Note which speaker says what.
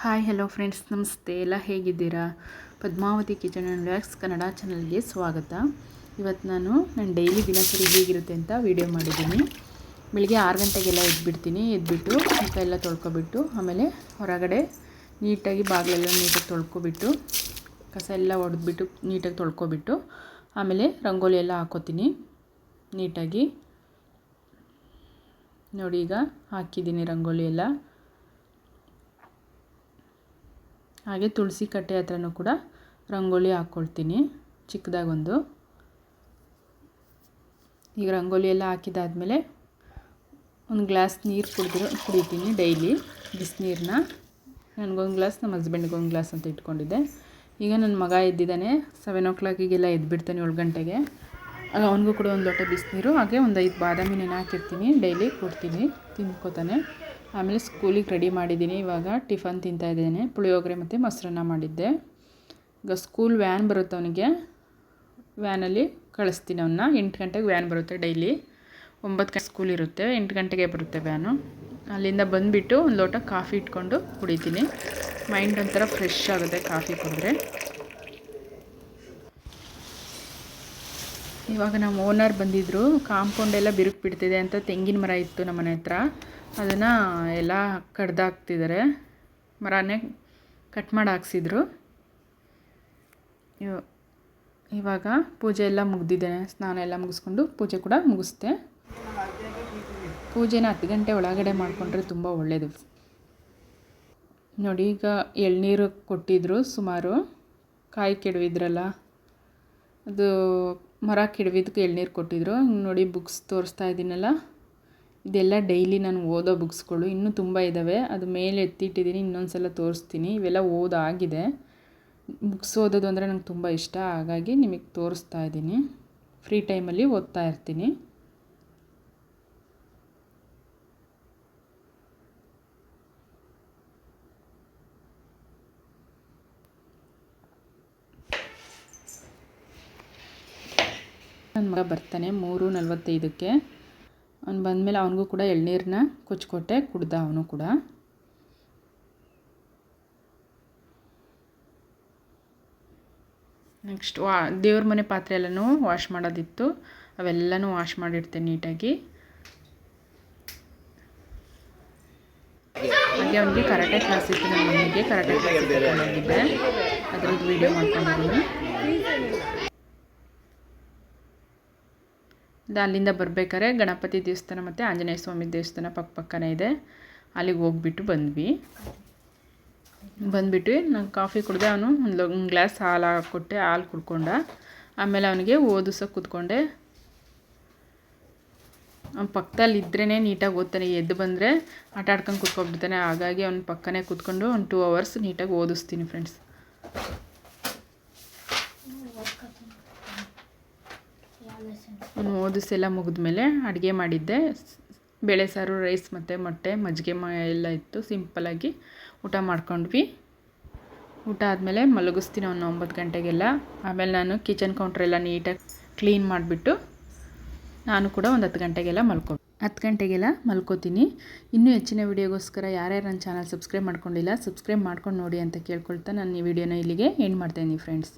Speaker 1: Hi hello friends ನಮಸ್ತೆ. ಎಲ್ಲ ಹೇಗಿದ್ದೀರಾ? Padmavati kitchen and vlogs Kannada ಚಾನಲ್ಗೆ ಸ್ವಾಗತ. ಇವತ್ತು ನಾನು ನನ್ನ ಡೈಲಿ ದಿನಚರಿ ಹೇಗಿರುತ್ತೆ ಅಂತ ವೀಡಿಯೋ ಮಾಡಿದ್ದೀನಿ. ಬೆಳಿಗ್ಗೆ ಆರು ಗಂಟೆಗೆಲ್ಲ ಎದ್ಬಿಡ್ತೀನಿ. ಎದ್ಬಿಟ್ಟು ಮುಖ ಎಲ್ಲ ತೊಳ್ಕೊಬಿಟ್ಟು, ಆಮೇಲೆ ಹೊರಗಡೆ ನೀಟಾಗಿ ಬಾಗಿಲೆಲ್ಲ ನೀಟಾಗಿ ತೊಳ್ಕೊಬಿಟ್ಟು, ಕಸ ಎಲ್ಲ ಹೊಡೆದ್ಬಿಟ್ಟು ನೀಟಾಗಿ ತೊಳ್ಕೊಬಿಟ್ಟು, ಆಮೇಲೆ ರಂಗೋಲಿ ಎಲ್ಲ ಹಾಕೋತೀನಿ. ನೀಟಾಗಿ ನೋಡಿ ಈಗ ಹಾಕಿದ್ದೀನಿ ರಂಗೋಲಿ ಎಲ್ಲ. ಹಾಗೆ ತುಳಸಿ ಕಟ್ಟೆ ಹತ್ರನೂ ಕೂಡ ರಂಗೋಲಿ ಹಾಕ್ಕೊಳ್ತೀನಿ ಚಿಕ್ಕದಾಗೊಂದು. ಈಗ ರಂಗೋಲಿ ಎಲ್ಲ ಹಾಕಿದಾದ್ಮೇಲೆ ಒಂದು ಗ್ಲಾಸ್ ನೀರು ಕುಡಿದ್ರು, ಕುಡಿತೀನಿ ಡೈಲಿ ಬಿಸಿನೀರನ್ನ ನನಗೊಂದು ಗ್ಲಾಸ್, ನಮ್ಮ ಹಸ್ಬೆಂಡ್ಗೆ ಒಂದು ಗ್ಲಾಸ್ ಅಂತ ಇಟ್ಕೊಂಡಿದ್ದೆ. ಈಗ ನನ್ನ ಮಗ ಎದ್ದಿದ್ದಾನೆ ಸೆವೆನ್ ಓ ಕ್ಲಾಕಿಗೆಲ್ಲ ಎದ್ಬಿಡ್ತಾನೆ ಏಳು ಗಂಟೆಗೆ. ಆಗ ಅವನಿಗೂ ಕೂಡ ಒಂದು ಲೋಟ ಬಿಸಿನೀರು ಹಾಗೆ ಒಂದು ಐದು ಬಾದಾಮಿ ನೆನೆ ಹಾಕಿರ್ತೀನಿ, ಡೈಲಿ ಕೊಡ್ತೀನಿ, ತಿನ್ಕೋತಾನೆ. ಆಮೇಲೆ ಸ್ಕೂಲಿಗೆ ರೆಡಿ ಮಾಡಿದ್ದೀನಿ. ಇವಾಗ ಟಿಫನ್ ತಿಂತಾಯಿದ್ದೇನೆ ಪುಳಿಯೋಗರೆ ಮತ್ತು ಮೊಸರನ್ನ ಮಾಡಿದ್ದೆ. ಈಗ ಸ್ಕೂಲ್ ವ್ಯಾನ್ ಬರುತ್ತೆ ಅವನಿಗೆ. ವ್ಯಾನಲ್ಲಿ ಕಳಿಸ್ತೀನಿ ಅವನ್ನ ಎಂಟು ಗಂಟೆಗೆ ವ್ಯಾನ್ ಬರುತ್ತೆ ಡೈಲಿ. ಒಂಬತ್ತು ಗಂಟೆ ಸ್ಕೂಲ್ ಇರುತ್ತೆ. ಎಂಟು ಗಂಟೆಗೆ ಬರುತ್ತೆ ವ್ಯಾನು. ಅಲ್ಲಿಂದ ಬಂದುಬಿಟ್ಟು ಒಂದು ಲೋಟ ಕಾಫಿ ಇಟ್ಕೊಂಡು ಕುಡಿತೀನಿ. ಮೈಂಡ್ ಒಂಥರ ಫ್ರೆಶ್ ಆಗುತ್ತೆ ಕಾಫಿ ಕುಡಿದ್ರೆ. ಇವಾಗ ನಮ್ಮ ಓನರ್ ಬಂದಿದ್ದರು ಕಾಂಪೌಂಡೆಲ್ಲ ಬಿರುಕು ಬಿಡ್ತಿದೆ ಅಂತ ತೆಂಗಿನ ಮರ ಇತ್ತು ನಮ್ಮ ಮನೆ ಹತ್ರ. ಅದನ್ನು ಎಲ್ಲ ಕಡ್ದಾಕ್ತಿದ್ದಾರೆ ಮರನೇ ಕಟ್ ಮಾಡಿ ಹಾಕ್ಸಿದ್ರು. ಇವಾಗ ಪೂಜೆ ಎಲ್ಲ ಮುಗ್ದಿದೆ. ಸ್ನಾನ ಎಲ್ಲ ಮುಗಿಸ್ಕೊಂಡು ಪೂಜೆ ಕೂಡ ಮುಗಿಸ್ದೆ. ಪೂಜೆನ ಹತ್ತು ಗಂಟೆ ಒಳಗಡೆ ಮಾಡಿಕೊಂಡ್ರೆ ತುಂಬ ಒಳ್ಳೆಯದು ನೋಡಿ, ಈಗ ಎಳ್ನೀರು ಕೊಟ್ಟಿದ್ರು ಸುಮಾರು. ಕಾಯಿ ಕೆಡವಿದ್ರಲ್ಲ, ಅದು ಮರ ಕೆಡವಿದ್ದಕ್ಕೆ ಎಳ್ನೀರು ಕೊಟ್ಟಿದ್ರು. ನೋಡಿ ಬುಕ್ಸ್ ತೋರಿಸ್ತಾ ಇದ್ದೀನಲ್ಲ. ಇದೆಲ್ಲ ಡೈಲಿ ನಾನು ಓದೋ ಬುಕ್ಸ್ಗಳು ಇನ್ನೂ ತುಂಬ ಇದ್ದಾವೆ ಅದು ಮೇಲೆ ಎತ್ತಿಟ್ಟಿದ್ದೀನಿ ಇನ್ನೊಂದು ಸಲ ತೋರಿಸ್ತೀನಿ. ಇವೆಲ್ಲ ಓದಾಗಿದೆ. ಬುಕ್ಸ್ ಓದೋದು ಅಂದರೆ ನಂಗೆ ತುಂಬ ಇಷ್ಟ. ಹಾಗಾಗಿ ನಿಮಗೆ ತೋರಿಸ್ತಾ ಇದ್ದೀನಿ. ಫ್ರೀ ಟೈಮಲ್ಲಿ ಓದ್ತಾ ಇರ್ತೀನಿ. ನನ್ನ ಮಗ ಬರ್ತಾನೆ ಮೂರು ನಲ್ವತ್ತೈದಕ್ಕೆ. ಅವ್ನು ಬಂದಮೇಲೆ ಅವನಿಗೂ ಕೂಡ ಎಳ್ನೀರನ್ನ ಕೊಚ್ಕೊಟ್ಟೆ, ಕುಡ್ದ ಅವನು ಕೂಡ. ನೆಕ್ಸ್ಟ್ ವಾ, ದೇವ್ರ ಮನೆ ಪಾತ್ರೆ ಎಲ್ಲನೂ ವಾಶ್ ಮಾಡೋದಿತ್ತು. ಅವೆಲ್ಲನೂ ವಾಶ್ ಮಾಡಿಡ್ತೇನೆ ನೀಟಾಗಿ. ಹಾಗೆ ಅವನಿಗೆ ಕರಾಟೆ ಕ್ಲಾಸ್ ಇತ್ತು ನನ್ನ ಮನೆಗೆ ಕರಾಟೆ ಕ್ಲಾಸ್ ಹೋಗಿದ್ದೆ ಅದ್ರದ್ದು ವೀಡಿಯೋ ಮಾಡ್ಕೊಂಡಿದ್ದೀನಿ. ಅಲ್ಲಿಂದ ಬರಬೇಕಾದ್ರೆ ಗಣಪತಿ ದೇವಸ್ಥಾನ ಮತ್ತು ಆಂಜನೇಯ ಸ್ವಾಮಿ ದೇವಸ್ಥಾನ ಪಕ್ಕ ಪಕ್ಕನೇ ಇದೆ. ಅಲ್ಲಿಗೆ ಹೋಗ್ಬಿಟ್ಟು ಬಂದ್ವಿ. ಬಂದುಬಿಟ್ಟು ನಾನು ಕಾಫಿ ಕುಡಿದೆ, ಅವನು ಒಂದು ಒಂದು ಗ್ಲಾಸ್ ಹಾಲು ಹಾಕ್ಕೊಟ್ಟೆ ಹಾಲು ಕುಡ್ಕೊಂಡ. ಆಮೇಲೆ ಅವನಿಗೆ ಓದಿಸ ಕೂತ್ಕೊಂಡೆ. ಅವ್ನು ಪಕ್ಕದಲ್ಲಿ ಇದ್ರೇ ನೀಟಾಗಿ ಓದ್ತಾನೆ, ಎದ್ದು ಬಂದರೆ ಆಟ ಆಡ್ಕೊಂಡು ಕೂತ್ಕೊಂಡ್ಬಿಡ್ತಾನೆ ಹಾಗಾಗಿ ಅವ್ನ ಪಕ್ಕನೇ ಕೂತ್ಕೊಂಡು ಒಂದು ಟೂ ಅವರ್ಸ್ ನೀಟಾಗಿ ಓದಿಸ್ತೀನಿ ಫ್ರೆಂಡ್ಸ್ ಓದಿಸೆಲ್ಲ ಮುಗಿದ್ಮೇಲೆ ಅಡುಗೆ ಮಾಡಿದ್ದೆ. ಬೇಳೆ ಸಾರು, ರೈಸ್ ಮತ್ತು ಮೊಟ್ಟೆ, ಮಜ್ಜಿಗೆ ಮ ಎಲ್ಲ ಇತ್ತು. ಸಿಂಪಲಾಗಿ ಊಟ ಮಾಡ್ಕೊಂಡ್ವಿ. ಊಟ ಆದಮೇಲೆ ಮಲಗಿಸ್ತೀನಿ ಒಂದು ಒಂಬತ್ತು ಗಂಟೆಗೆಲ್ಲ. ಆಮೇಲೆ ನಾನು ಕಿಚನ್ ಕೌಂಟ್ರೆಲ್ಲ ನೀಟಾಗಿ ಕ್ಲೀನ್ ಮಾಡಿಬಿಟ್ಟು ನಾನು ಕೂಡ ಒಂದು ಹತ್ತು ಗಂಟೆಗೆಲ್ಲ ಮಲ್ಕೊ, ಹತ್ತು ಗಂಟೆಗೆಲ್ಲ ಮಲ್ಕೋತೀನಿ. ಇನ್ನೂ ಹೆಚ್ಚಿನ ವೀಡಿಯೋಗೋಸ್ಕರ ಯಾರ್ಯಾರು ನನ್ನ ಚಾನಲ್ ಸಬ್ಸ್ಕ್ರೈಬ್ ಮಾಡ್ಕೊಂಡಿಲ್ಲ, ಸಬ್ಸ್ಕ್ರೈಬ್ ಮಾಡ್ಕೊಂಡು ನೋಡಿ ಅಂತ ಕೇಳ್ಕೊಳ್ತಾ ನಾನು ಈ ವಿಡಿಯೋನ ಇಲ್ಲಿಗೆ ಎಂಡ್ ಮಾಡ್ತಾಯಿದ್ದೀನಿ ಫ್ರೆಂಡ್ಸ್